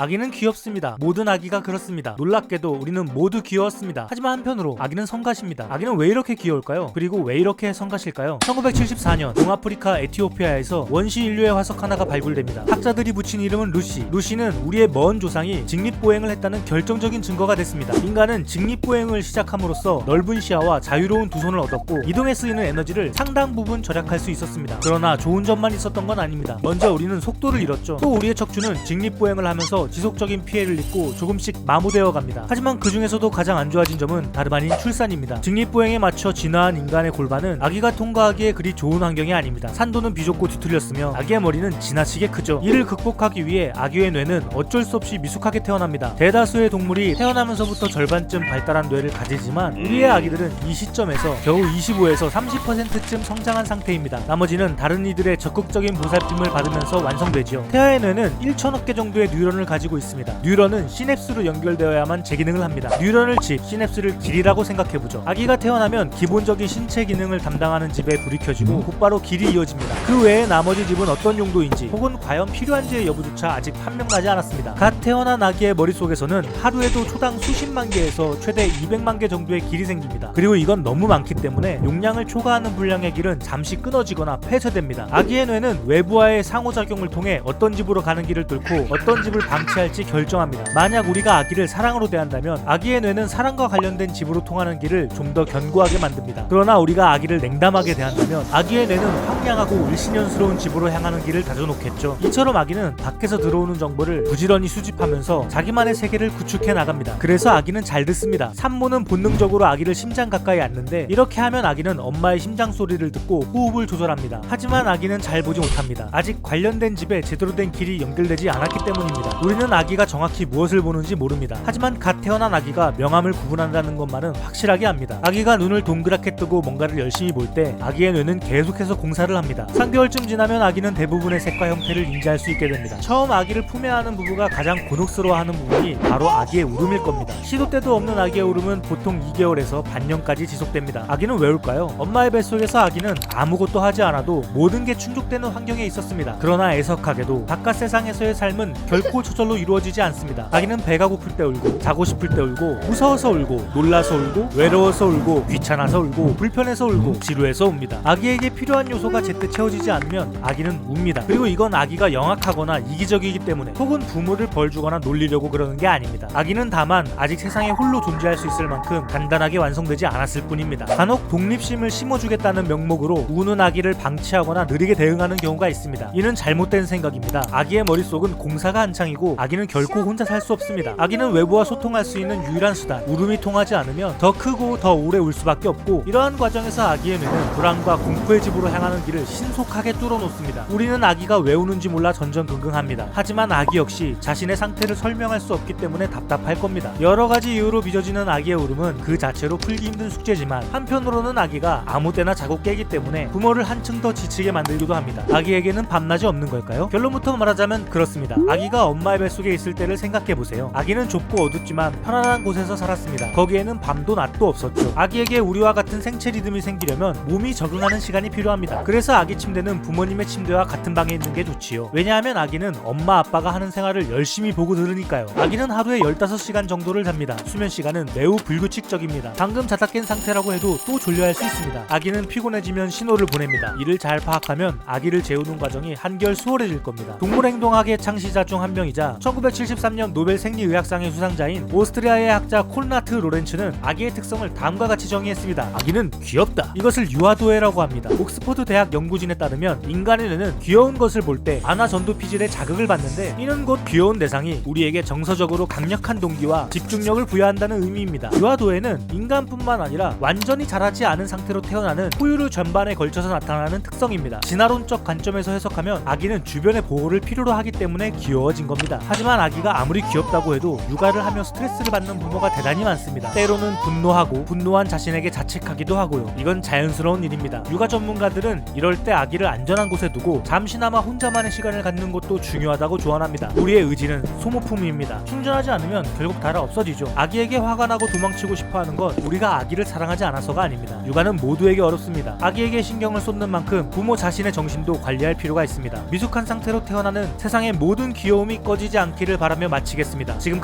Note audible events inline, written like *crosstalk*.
아기는 귀엽습니다. 모든 아기가 그렇습니다. 놀랍게도 우리는 모두 귀여웠습니다. 하지만 한편으로 아기는 성가십니다. 아기는 왜 이렇게 귀여울까요? 그리고 왜 이렇게 성가실까요? 1974년 동아프리카 에티오피아에서 원시 인류의 화석 하나가 발굴됩니다. 학자들이 붙인 이름은 루시. 루시는 우리의 먼 조상이 직립보행을 했다는 결정적인 증거가 됐습니다. 인간은 직립보행을 시작함으로써 넓은 시야와 자유로운 두 손을 얻었고 이동에 쓰이는 에너지를 상당 부분 절약할 수 있었습니다. 그러나 좋은 점만 있었던 건 아닙니다. 먼저 우리는 속도를 잃었죠. 또 우리의 척추는 직립보행을 하면서 지속적인 피해를 입고 조금씩 마모되어 갑니다. 하지만 그 중에서도 가장 안 좋아진 점은 다름 아닌 출산입니다. 직립보행에 맞춰 진화한 인간의 골반은 아기가 통과하기에 그리 좋은 환경이 아닙니다. 산도는 비좁고 뒤틀렸으며 아기의 머리는 지나치게 크죠. 이를 극복하기 위해 아기의 뇌는 어쩔 수 없이 미숙하게 태어납니다. 대다수의 동물이 태어나면서부터 절반쯤 발달한 뇌를 가지지만 우리의 아기들은 이 시점에서 겨우 25에서 30%쯤 성장한 상태입니다. 나머지는 다른 이들의 적극적인 보살핌을 받으면서 완성되지요. 태아의 뇌는 1천억 개 정도의 뉴런을 가지 고 있습니다. 뉴런은 시냅스로 연결되어야만 제 기능을 합니다. 뉴런을 집, 시냅스를 길이라고 생각해보죠. 아기가 태어나면 기본적인 신체 기능을 담당하는 집에 불이 켜지고 곧바로 길이 이어집니다. 그 외에 나머지 집은 어떤 용도인지 혹은 과연 필요한지의 여부조차 아직 판명나지 않았습니다. 갓 태어난 아기의 머릿속에서는 하루에도 초당 수십만 개에서 최대 200만 개 정도의 길이 생깁니다. 그리고 이건 너무 많기 때문에 용량을 초과하는 분량의 길은 잠시 끊어지거나 폐쇄됩니다. 아기의 뇌는 외부와의 상호작용을 통해 어떤 집으로 가는 길을 뚫고 어떤 집을 방 치할지 결정합니다. 만약 우리가 아기를 사랑으로 대한다면 아기의 뇌는 사랑과 관련된 집으로 통하는 길을 좀 더 견고하게 만듭니다. 그러나 우리가 아기를 냉담하게 대한다면 아기의 뇌는 황량하고 일신연스러운 집으로 향하는 길을 다져놓겠죠. 이처럼 아기는 밖에서 들어오는 정보를 부지런히 수집하면서 자기만의 세계를 구축해 나갑니다. 그래서 아기는 잘 듣습니다. 산모는 본능적으로 아기를 심장 가까이 앉는데 이렇게 하면 아기는 엄마의 심장 소리를 듣고 호흡을 조절합니다. 하지만 아기는 잘 보지 못합니다. 아직 관련된 집에 제대로 된 길이 연결되지 않았기 때문입니다. 우리는 아기가 정확히 무엇을 보는지 모릅니다. 하지만 갓 태어난 아기가 명암을 구분한다는 것만은 확실하게 압니다. 아기가 눈을 동그랗게 뜨고 뭔가를 열심히 볼 때 아기의 뇌는 계속해서 공사를 합니다. 3개월쯤 지나면 아기는 대부분의 색과 형태를 인지할 수 있게 됩니다. 처음 아기를 품에 안은 부부가 가장 곤혹스러워하는 부분이 바로 아기의 울음일 겁니다. 시도 때도 없는 아기의 울음은 보통 2개월에서 반년까지 지속됩니다. 아기는 왜 울까요? 엄마의 뱃속에서 아기는 아무것도 하지 않아도 모든 게 충족되는 환경에 있었습니다. 그러나 애석하게도 바깥 세상에서의 삶은 결코 *laughs* 저절로 이루어지지 않습니다. 아기는 배가 고플 때 울고 자고 싶을 때 울고 무서워서 울고 놀라서 울고 외로워서 울고 귀찮아서 울고 불편해서 울고 지루해서 웁니다. 아기에게 필요한 요소가 제때 채워지지 않으면 아기는 웁니다. 그리고 이건 아기가 영악하거나 이기적이기 때문에 혹은 부모를 벌주거나 놀리려고 그러는 게 아닙니다. 아기는 다만 아직 세상에 홀로 존재할 수 있을 만큼 단단하게 완성되지 않았을 뿐입니다. 간혹 독립심을 심어주겠다는 명목으로 우는 아기를 방치하거나 느리게 대응하는 경우가 있습니다. 이는 잘못된 생각입니다. 아기의 머릿속은 공사가 한창이고 아기는 결코 혼자 살 수 없습니다. 아기는 외부와 소통할 수 있는 유일한 수단. 울음이 통하지 않으면 더 크고 더 오래 울 수밖에 없고 이러한 과정에서 아기의 뇌는 불안과 공포의 집으로 향하는 길을 신속하게 뚫어놓습니다. 우리는 아기가 왜 우는지 몰라 전전긍긍합니다. 하지만 아기 역시 자신의 상태를 설명할 수 없기 때문에 답답할 겁니다. 여러 가지 이유로 빚어지는 아기의 울음은 그 자체로 풀기 힘든 숙제지만 한편으로는 아기가 아무 때나 자고 깨기 때문에 부모를 한층 더 지치게 만들기도 합니다. 아기에게는 밤낮이 없는 걸까요? 결론부터 말하자면 그렇습니다. 아기가 엄마의 뱃속에 있을 때를 생각해 보세요. 아기는 좁고 어둡지만 편안한 곳에서 살았습니다. 거기에는 밤도 낮도 없었죠. 아기에게 우리와 같은 생체 리듬이 생기려면 몸이 적응하는 시간이 필요합니다. 그래서 아기 침대는 부모님의 침대와 같은 방에 있는 게 좋지요. 왜냐하면 아기는 엄마 아빠가 하는 생활을 열심히 보고 들으니까요. 아기는 하루에 15시간 정도를 잡니다. 수면 시간은 매우 불규칙적입니다. 방금 자다 깬 상태라고 해도 또 졸려할 수 있습니다. 아기는 피곤해지면 신호를 보냅니다. 이를 잘 파악하면 아기를 재우는 과정이 한결 수월해질 겁니다. 동물행동학의 창시자 중 한 명이자 1973년 노벨 생리의학상의 수상자인 오스트리아의 학자 콜나트 로렌츠는 아기의 특성을 다음과 같이 정의했습니다. 아기는 귀엽다. 이것을 유아도해라고 합니다. 옥스퍼드 대학 연구진에 따르면 인간의 뇌는 귀여운 것을 볼 때 안화 전도 피질에 자극을 받는데 이는 곧 귀여운 대상이 우리에게 정서적으로 강력한 동기와 집중력을 부여한다는 의미입니다. 유아도해는 인간뿐만 아니라 완전히 자라지 않은 상태로 태어나는 포유류 전반에 걸쳐서 나타나는 특성입니다. 진화론적 관점에서 해석하면 아기는 주변의 보호를 필요로 하기 때문에 귀여워진 겁니다. 하지만 아기가 아무리 귀엽다고 해도 육아를 하며 스트레스를 받는 부모가 대단히 많습니다. 때로는 분노하고 분노한 자신에게 자책하기도 하고요. 이건 자연스러운 일입니다. 육아 전문가들은 이럴 때 아기를 안전한 곳에 두고 잠시나마 혼자만의 시간을 갖는 것도 중요하다고 조언합니다. 우리의 의지는 소모품입니다. 충전하지 않으면 결국 달아 없어지죠. 아기에게 화가 나고 도망치고 싶어 하는 건 우리가 아기를 사랑하지 않아서가 아닙니다. 육아는 모두에게 어렵습니다. 아기에게 신경을 쏟는 만큼 부모 자신의 정신도 관리할 필요가 있습니다. 미숙한 상태로 태어나는 세상의 모든 귀여움이 꺼지지 떨어지지 않기를 바라며 마치겠습니다. 지금